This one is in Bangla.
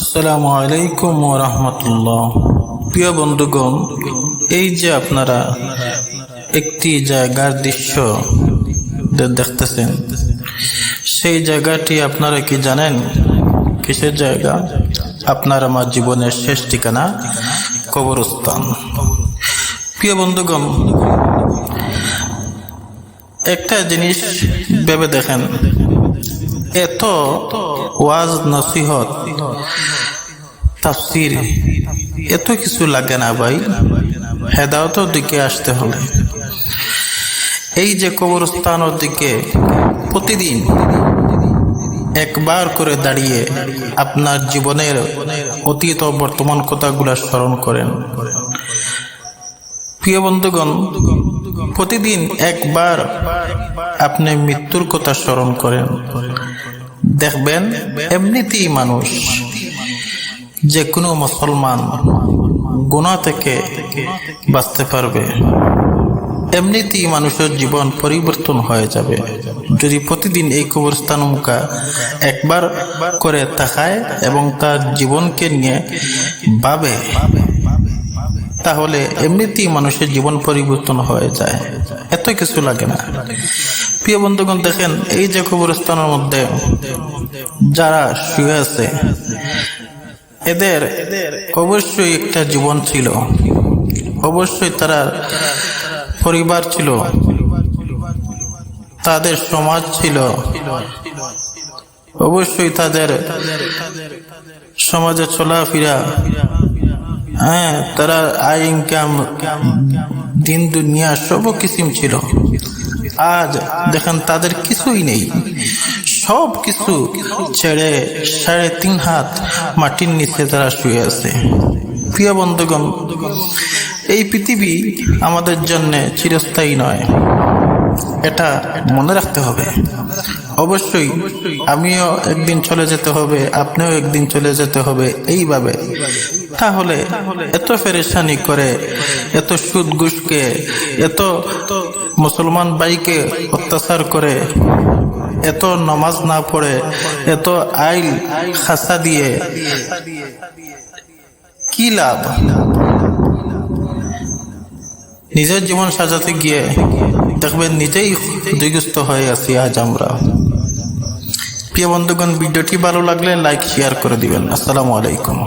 আসসালামু আলাইকুম রহমতুল্লাহ। প্রিয় বন্ধুগণ, এই যে আপনারা একটি জায়গার দৃশ্য দেখতেছেন, সেই জায়গাটি আপনারা কি জানেন? কিসের জায়গা? আপনার আমার জীবনের শেষ ঠিকানা, কবরস্থান। প্রিয় বন্ধুগণ, একটা জিনিস ভেবে দেখেন, এত ওয়াজ, নসিহত, তাফসির, এত কিছু লাগে না ভাই। হেদায়তের দিকে আসতে হলে এই যে কবরস্থানের দিকে প্রতিদিন একবার করে দাঁড়িয়ে আপনার জীবনের অতীত ও বর্তমান কথাগুলো স্মরণ করেন। প্রিয় বন্ধুগণ, প্রতিদিন একবার আপনি মৃত্যুর কথা স্মরণ করেন। দেখবেন, এমনিতেই মানুষ যে কোনো মুসলমান গুণা থেকে বাঁচতে পারবে। এমনিতেই মানুষের জীবন পরিবর্তন হয়ে যাবে। যদি প্রতিদিন এই কবরস্থান মুখা একবার করে তাকায় এবং তার জীবনকে নিয়ে ভাবে, তাহলে এমনিতেই মানুষের জীবন পরিবর্তন হয়ে যায়। এত কিছু লাগে না। প্রিয় বন্ধুগণ, দেখেন, এই যে কবরস্থানের মধ্যে যারা শুয়ে আছে, এদের অবশ্যই একটা জীবন ছিল। অবশ্যই তারা পরিবার ছিল, তাদের সমাজ ছিল। অবশ্যই তাদের সমাজে চলাফেরা হ্যাঁ তারা আয় ইনকাম দিন, দুনিয়া সব কিসিম ছিল। আজ দেখেন তাদের কিছুই নেই। সব কিছু ছেড়ে সাড়ে তিন হাত মাটির নিচে তারা শুয়ে আছে। প্রিয় বন্ধুগণ, এই পৃথিবী আমাদের জন্য চিরস্থায়ী নয়। এটা মনে রাখতে হবে। অবশ্যই আমিও একদিন চলে যেতে হবে, আপনিও একদিন চলে যেতে হবে এইভাবে। তাহলে এত ফেরেশানি করে, এত সুদ ঘুষকে এত মুসলমান বাইকে অত্যাচার করে, এত নমাজ না পড়ে, এত আইল খাসা দিয়ে, কি লাভ? নিজের জীবন সাজাতে গিয়ে দেখবেন নিজেই ক্ষতিগ্রস্ত হয়ে আছি আজ আমরা। প্রিয় বন্ধুগণ, ভিডিওটি ভালো লাগলে লাইক শেয়ার করে দিবেন। আসসালামু আলাইকুম।